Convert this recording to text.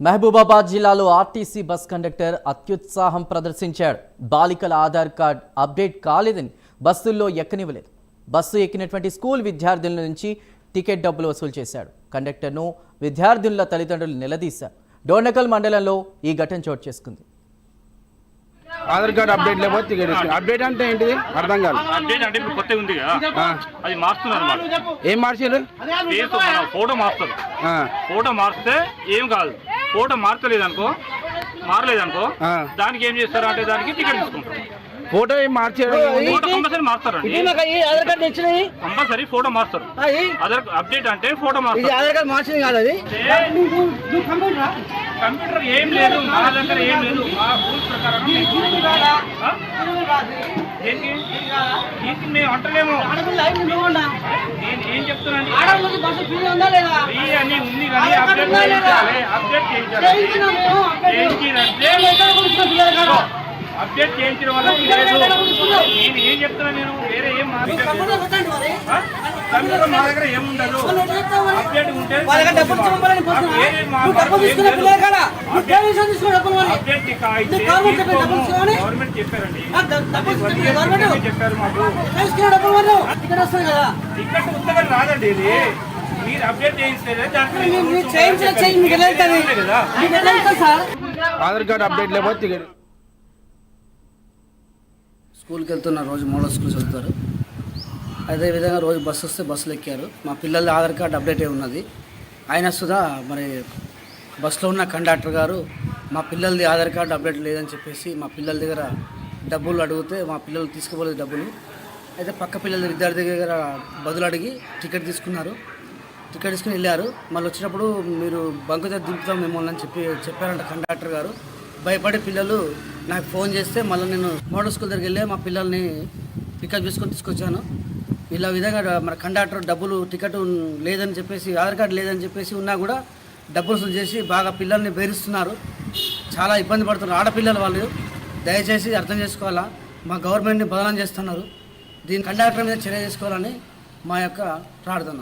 మహబూబాబాద్ జిల్లాలో RTC bus conductor అత్యుత్సాహం ప్రదర్శించాడు. బాలికల ఆధార్ కార్డ్ అప్డేట్ కాలేదని బస్సుల్లో ఎక్కనివ్వలేదు. బస్సు ఎక్కినటువంటి స్కూల్ విద్యార్థుల నుంచి టికెట్ డబ్బులు వసూలు చేశాడు. కండక్టర్ను విద్యార్థుల తల్లిదండ్రులు నిలదీశారు. డోర్నకల్ మండలంలో ఈ ఘటన చోటు చేసుకుంది. ఆధార్ కార్డ్ అప్డేట్ లేకపోతే టికెట్ ఇస్తుంది. అప్డేట్ అంటే ఏంటిది? అర్థం కాదు. అప్డేట్ అంటే ఇప్పుడు కొత్తగా ఉంది కదా. అది మారుస్తున్నారు అన్నమాట ఏం మార్చారు? ఫోటో మారుస్తారు ఆ, ఫోటో మారిస్తే ఏం కాదు. ఫోటో మార్చలేదు అనుకో మారలేదు అనుకో. దానికి ఏం చేస్తారు అంటే దానికి టికెట్ తీసుకుంటారు. ఫోటో ఏం మార్చారు? కంపల్సరీ ఆధార్ కార్డు తెచ్చినాయి. కంపల్సరీ ఫోటో మారుస్తారు. అది అదర్ అప్డేట్ అంటే ఫోటో ఇది మారుస్తారు ఆధార్ కార్డు మార్చింది కాదు అది. కంప్యూటర్? ఏం లేదు మా దగ్గర ఏం లేదు. మా రూల్స్ ప్రకారం? దేనికి మేము అంటలేము. చెప్తున్నాను. అప్డేట్ చేయించడం వల్ల లేదు. నేను ఏం చెప్తున్నా నేను వేరే ఏం? కంప్యూటర్ మా దగ్గర ఏముండదు. అప్డేట్ ఉంటే. గవర్నమెంట్ చెప్పారండి. చెప్పారు మాకు. టికెట్ ఉత్తగా రాదండి ఇది. మీరు అప్డేట్ కదా ఆధార్ కార్డ్ అప్డేట్ లేకపోతే టికెట్. స్కూల్కి వెళ్తున్న రోజు మోడల్ స్కూల్ చదువుతారు. అదేవిధంగా రోజు బస్సు వస్తే బస్సులు ఎక్కారు. మా పిల్లల ఆధార్ కార్డు అప్డేట్ అయి ఉన్నది. అయినా సుధా మరి బస్సులో ఉన్న కండక్టర్ గారు మా పిల్లలది ఆధార్ కార్డు అప్డేట్ లేదని చెప్పేసి మా పిల్లల దగ్గర డబ్బులు అడిగితే మా పిల్లలు తీసుకుపోలేదు డబ్బులు. అయితే పక్క పిల్లల విద్యార్థి దగ్గర బదులు అడిగి టికెట్ తీసుకున్నారు. టికెట్ తీసుకుని వెళ్ళారు. మళ్ళీ వచ్చినప్పుడు మీరు బంకు దగ్గర దింపుతాం మిమ్మల్ని అని చెప్పి చెప్పారంట కండక్టర్ గారు. భయపడి పిల్లలు నాకు ఫోన్ చేస్తే మళ్ళీ నేను మోడల్ స్కూల్ దగ్గరికి వెళ్ళి మా పిల్లల్ని పికప్ చేసుకొని తీసుకొచ్చాను. ఇలా విధంగా మన కండక్టర్ డబ్బులు టికెట్ లేదని చెప్పేసి ఆధార్ కార్డు లేదని చెప్పేసి ఉన్నా కూడా డబ్బులు వసూలు చేసి బాగా పిల్లల్ని బెదిరిస్తున్నారు. చాలా ఇబ్బంది పడుతున్నారు. ఆడపిల్లలు వాళ్ళు. దయచేసి అర్థం చేసుకోవాలా? మా గవర్నమెంట్ని బదనం చేస్తున్నారు. దీని కండక్టర్ మీద చర్య చేసుకోవాలని మా యొక్క ప్రార్థన.